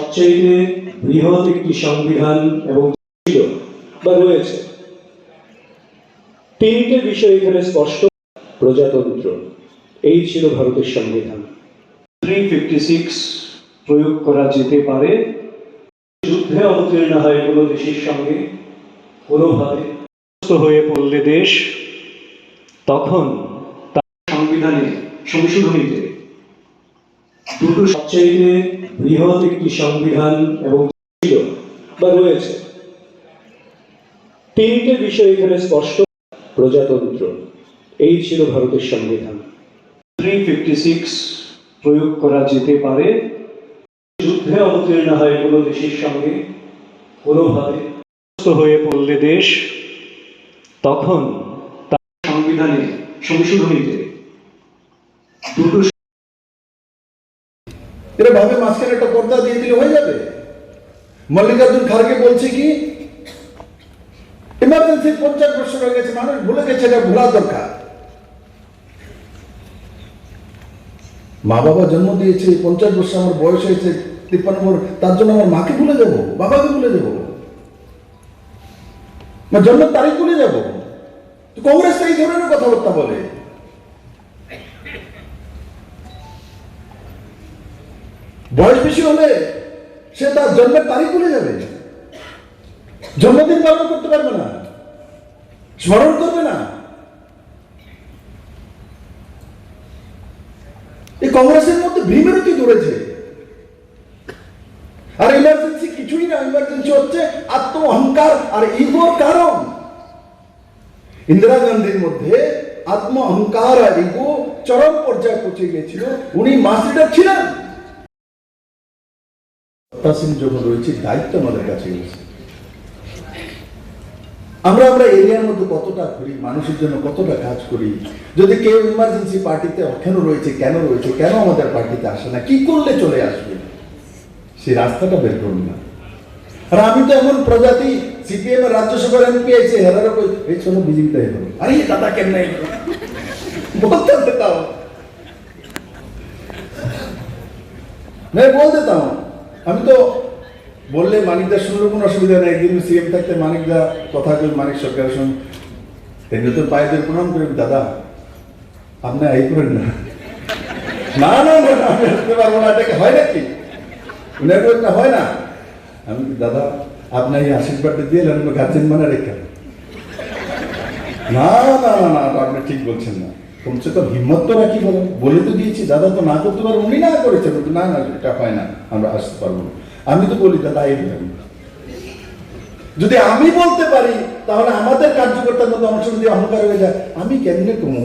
সবচেয়ে বৃহৎ একটি সংবিধান এবং ছিল বা রয়েছে। তিনটে বিষয় এখানে স্পষ্ট। প্রজাতন্ত্র, এই ছিল ভারতের সংবিধান। থ্রি প্রয়োগ করা যেতে পারে। যুদ্ধে অবতীর্ণ হয় কোনো দেশের সঙ্গে, কোনোভাবে। হয়ে পড়লে দেশ, তখন তার সংবিধানে সংশোধনীতে দুটো সবচেয়ে বৃহৎ একটি সংবিধান এবং ছিল বা রয়েছে। তিনটে বিষয় এখানে স্পষ্ট। প্রজাতন্ত্র এই ছিল ভারতের সংবিধান। থ্রি ফিফটি সিক্স প্রয়োগ করা যেতে পারে। যুদ্ধে অবতীর্ণ হয় কোনো দেশের সঙ্গে কোনোভাবে। হয়ে পড়লে দেশ তখন তার সংবিধানে সংশোধনীতে দুটো এরা ভাবে মাঝখানে একটা পর্দা দিয়ে দিলে হয়ে যাবে। মল্লিকার্জুন খাড়গে বলছে কি ইমার্জেন্সি পঞ্চাশ বছর হয়ে গেছে, মানুষ ভুলে গেছে, এটা ভোলা দরকার। মা বাবা জন্ম দিয়েছে পঞ্চাশ বছর আমার বয়স হয়েছে, তিপ্পান্ন বছর, তার জন্য আমার মাকে ভুলে যাব, বাবাকে ভুলে যাব। জন্মের তারিখ ভুলে যাব। কংগ্রেস এই ধরনের কথাবার্তা বলে। বয়স বেশি হলে সে তার জন্মের তারিখ ভুলে যাবে। জন্মদিন পালন করতে পারবে না। স্মরণ করবে না। এই কংগ্রেসের মধ্যে ভীমেরতি ধরেছে আর ইমার্জেন্সি কিছুই না ইমার্জেন্সি হচ্ছে আত্ম অহংকার আর ইগোর কারণ। ইন্দিরা গান্ধীর মধ্যে আত্ম অহংকার আর ইগো চরম পর্যায়ে পৌঁছে গিয়েছিল। উনি মাস লিডার ছিলেন। সত্তাসীন যখন রয়েছে দায়িত্ব আমাদের কাছে রয়েছে আমরা আমরা এরিয়ার মধ্যে কতটা করি মানুষের জন্য কতটা কাজ করি যদি কেউ ইমার্জেন্সি পার্টিতে কেন রয়েছে কেন রয়েছে কেন আমাদের পার্টিতে আসে না কি করলে চলে আসবে সেই রাস্তাটা বের করুন না আর আমি তো এমন প্রজাতি সিপিএম এর রাজ্যসভার এমপি আছে হেরারও কই এই চলো বিজেপিতে এলো আরে দাদা কেমনে এলো? বলতে দেতাম मैं बोल देता हूँ আমি তো বললে মানিকদা শুনলে কোনো অসুবিধা নেই, কিন্তু সিএম থাকতে মানিকদা কথা কই, মানিক সরকারের সঙ্গে তিনি তো পায়ে প্রণাম করেন দাদা। আপনি এই করেন না। না না আমি আসতে পারব না, এটাকে হয় নাকি? উনি না হয় না। আমি দাদা আপনার এই আশীর্বাদটা দিয়ে এলেন গার্জেন মানে রেখে না না না না, আপনি ঠিক বলছেন না। কমসে তো হিম্মত তো রাখি বলে বলে তো দিয়েছি, দাদা তো না করতে পারব উনি না করেছে বলতো না না, এটা হয় না, আমরা আসতে পারব আমি তো বলি, দাদা, এই যদি আমি বলতে পারি, তাহলে আমাদের কার্যকর্তার মধ্যে অংশ যদি অহংকার হয়ে যায়, আমি কেমনে কমু